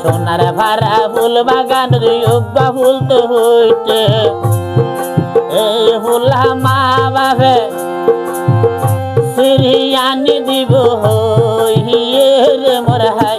সোনার ভাড়া ফুল বাগান যোগ্য ফুল তো হইতে। এই ফুল মা বাপে সিরিয়ানি দিব হইয়ে রে মোর হাই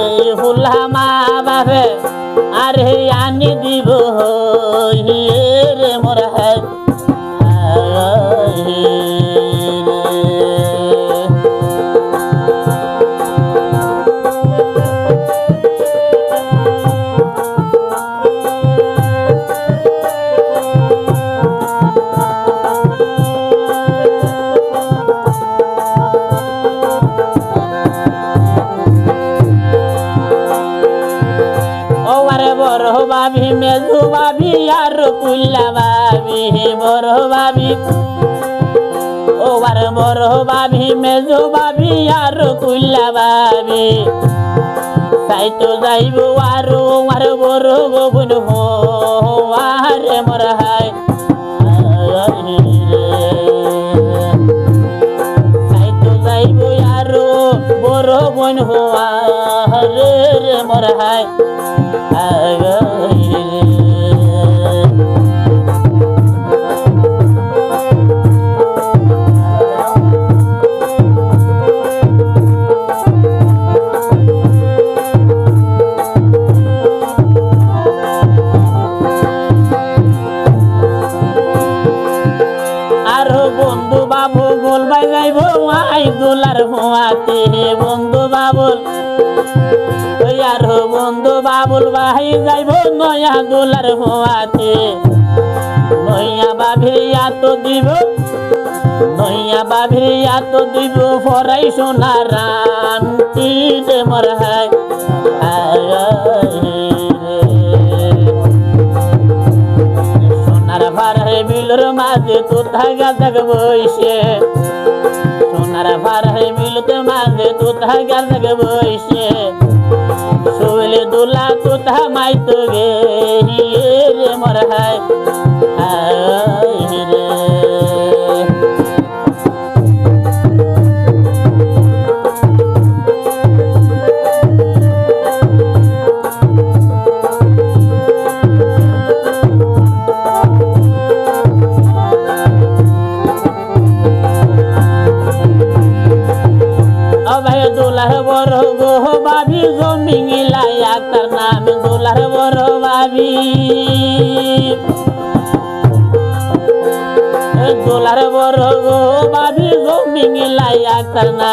এই ফুল মা বাপে আরে আনি ভাবি, মেজু ভাবি আর কুল্লা ভাবি বড় ভাবি। ও আরে বড় ভাবি, মেজু ভাবি আর কুল্লা ভাবি। সাইতো যাইব আর আর বড় গোবন হো আরে মোর হাই সাইতো যাইব আর বড় বোন হওয়া রে রে মোর হাই আর আই গোলার হুয়াতে বন্ধু বাবুল। ওই আর বন্ধু বাবুল ভাই যাইব নয়া গোলার হুয়াতে নয়া বাভিয়া তো দিব, নয়া বাভিয়া তো দিব, ফরাই সোনা রান্তি রে মোর রে। সোনার ভাড়ায় বিলর মাঝে তো থাকা থাক বইসে সোনার ভাড়ায় বিলতে মাঝে তো গান বইসে শোলে দুলা তো মাইতো গে? বড় দোলার বড় গো বাবি জমিলাই তার না।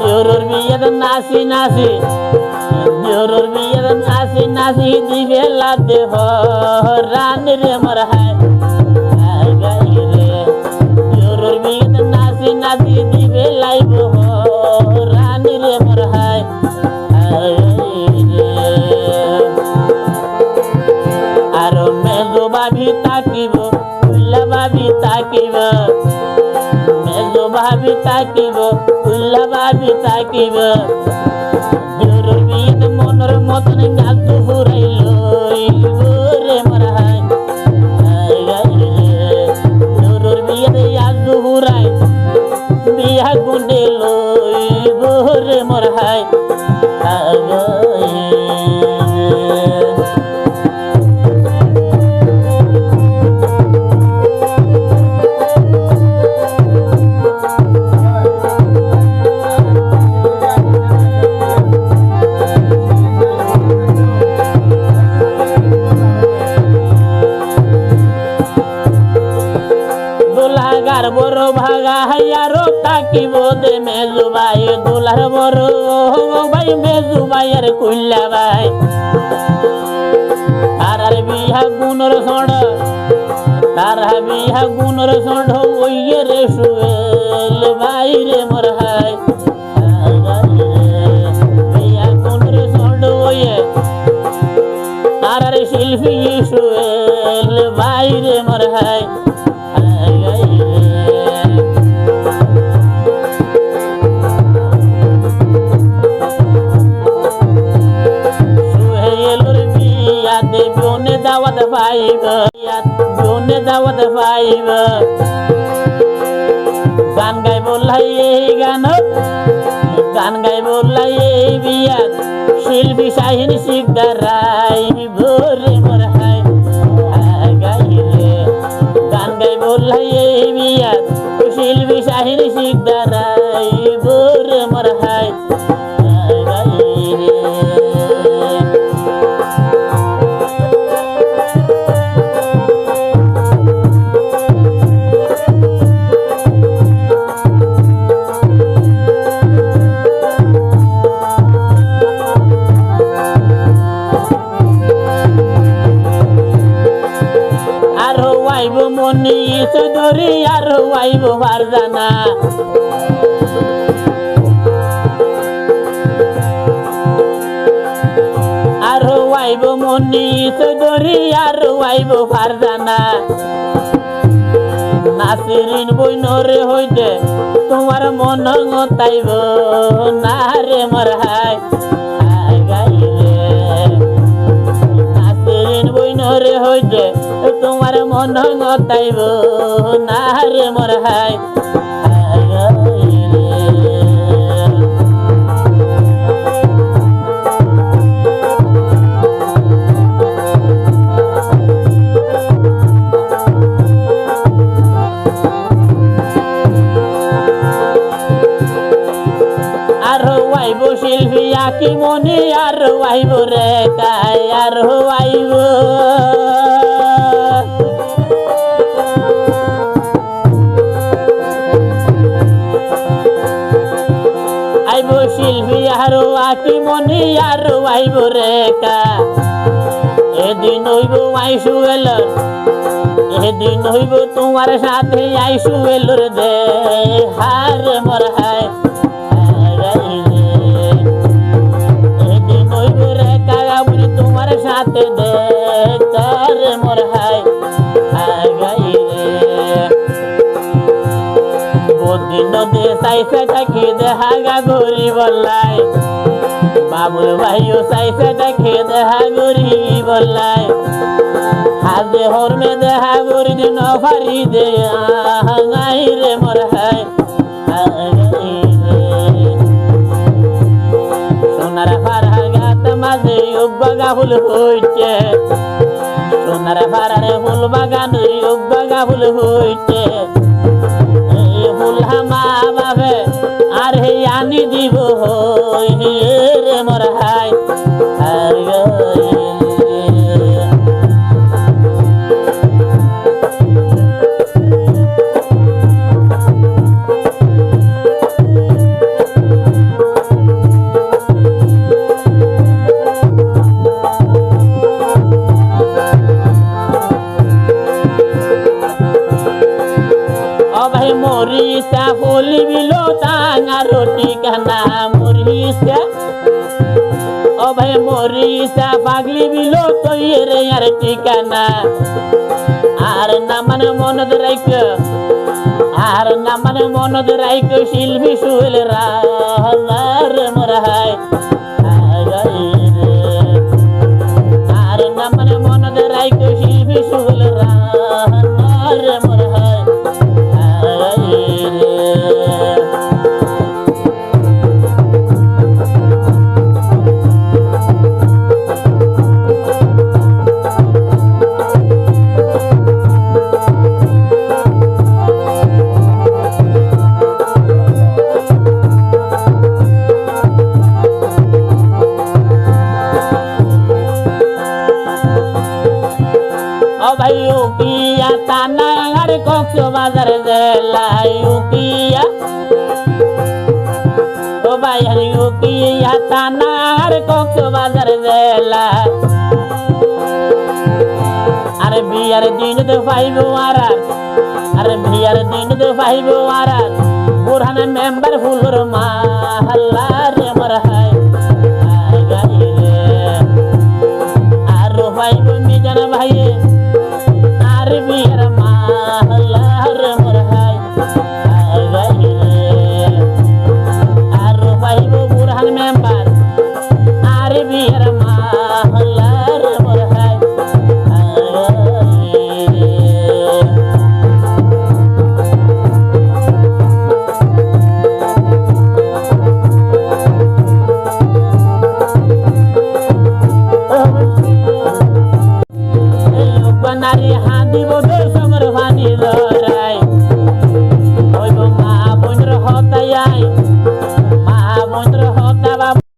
জোরর বিয়ের নাচি নাচি জোরর বিয়ের নাচি নাচি দিবে লাদে রান রে মর বাবি তাকিব ফুল্লা বাবি দুলাগার বড় ভাগা হাইয়ারো তাকিব দে মেজু ভাই, দুলার বড় ভাই, মেজু ভাইয়ের কুল্লা ভাই। আর আর বিহা গুণর সড় তার বিহা গুণর সড় ওইয়ে রে সুয়েল ভাই রে মোর হাই। বিহা গুণর সড় ওইয়ে আর শিল্পী সুয়েল ভাই রে মোর হাই। দাওয়াত পাইব। গান গাই বললাই গান গান গাই বললাই এই বিয়া শিল্পী শাহিন শিকদারাই ভোরে চৌধুরী আরও আইব ফারজানা আরও আইব মনি চৌধুরী আরও আইব ফারজানা নাসিরিন বইনরে হইতে তোমার মন গতাইব না রে মর হাই। গাইলে। নাসিরিন বইনরে হইতে তোমার মন গতাইব না রে মর হাই আইব শিল্পী, আকি মনি, আর আইব রে কাই, আর আইব আইব শিল্পী আর আকি মনি আর আইব রে কা এদিন হইব আইসু এলর এদিন হইব তোমার সাথে আইসু এলর দে হার মর হায় এদিন হইব রে কাগা তোমার সাথে দে তার মর সাইসে থাকি দেহাগা গরি বললাই। বাবুল ভাইও সাইসে থাকি দেহা গরি বললাই। হাজে হরমে দেহা গরি দিন ফারি দে আহাই রে মর রে। সোনার ফারা গাত মাঝে উব্বাগা ফুল হইছে সোনার ফারারে ফুল বাগান উব্বাগা ফুল হইছে মরিসা পাগলি বিলো তৈর আর ঠিকানা। আর নামান মনদ রাইক আর নামান মনদ রাইক শিল্পী সুল রাজার ভাই উকিয়া তানার কক্সবাজার জেলায় উকিয়া ও ভাই উকিয়া তানার কক্সবাজার জেলা। আরে বিয়ার দিন তো পাইব আরার, আরে বিয়ার দিন তো পাইব আরার। বুরহান মেম্বার ফুলর মাহাল্লা।